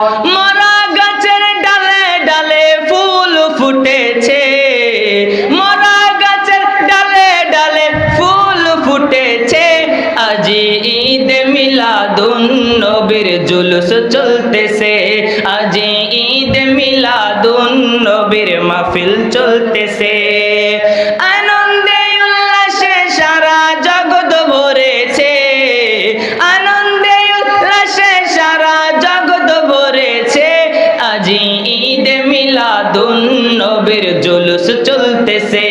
মরা গাছের ডালে ডালে ফুল ফুটেছে। মরা গাছের ডালে ডালে ফুল ফুটেছে। আজি ঈদ মিলাদুন নবীর জুলুস চলতেছে। আজি ঈদ মিলাদুন নবীর মাহফিল চলতেছে। আজি ঈদ মিলাদুন নবীর জুলুস চলতেছে।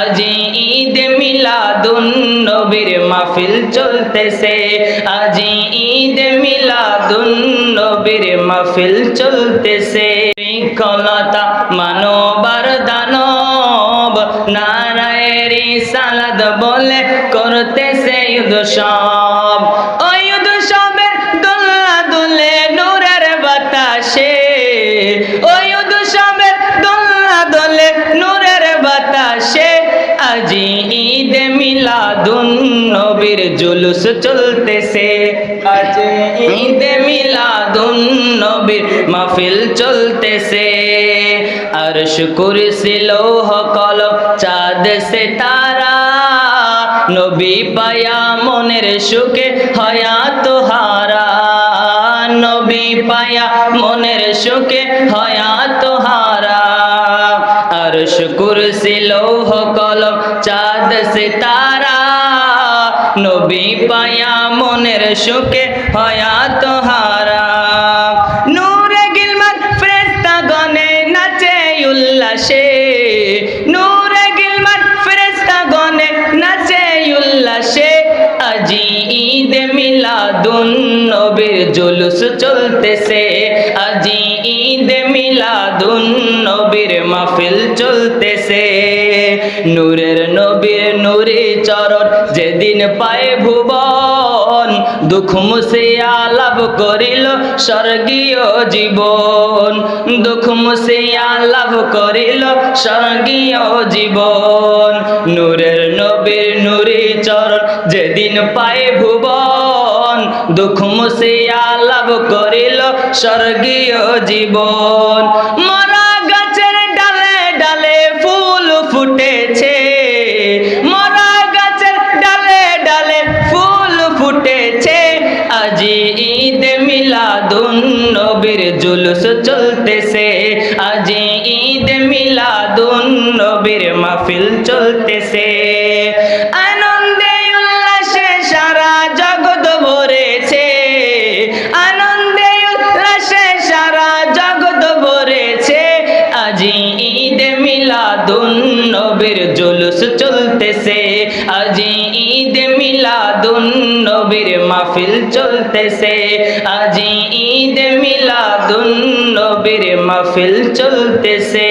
আজি ঈদ মিলাদুন নবীর মাহফিল চলতেছে। আজি ঈদ মিলাদুন নবীর মাহফিল চলতেছে। কলতা মানবার দানব নারায়েরি সালাদ বলে করতেছে ইউদ মিলাদুন নবীর জুলুস চলতেছে। আজ ঈদ মিলাদুন নবীর মাহফিল চলতেছে। আর শুকুর সিলোহ কলম, চাঁদ সে তারা নবী পায়া মনের সুখে হয়াত হারা। নবী পায়া মনের সুখে হয়াত হারা। আর শুকুর সিলোহ কলম, চাঁদ, সিতারা। নবী পায়া মনের সুখে হয়াত হারা নূরে গিলমান ফেরেস্তা গনে নাচে উল্লাসে। নূরে গিলমান ফেরেস্তা গনে নাচে উল্লাসে। আজি ঈদ মিলাদুন নবীর জুলুস চলতেছে। আজি ঈদ মিলাদুন নবীর মাহফিল চলতেছে। নূরের নবীর নূরে চরণ যেদিন পায় ভুবন, দুঃখ মুসিয়া লাভ করিল স্বর্গীয় জীবন। দুঃখ মুসিয়া লাভ করিল স্বর্গীয় জীবন। নূরের নবীর নূরে চরণ যেদিন পায় ভুবন, দুঃখ মুসিয়া লাভ করিল স্বর্গীয় জীবন। মিলাদুন নবীর জুলুস চলতেছে। আজ ঈদ মিলাদুন নবীর মাহফিল চলতেছে। আজি ঈদ মিলাদুন নবীর মাহফিল চলতেছে। আজি ঈদ মিলাদুন নবীর মাহফিল চলতেছে।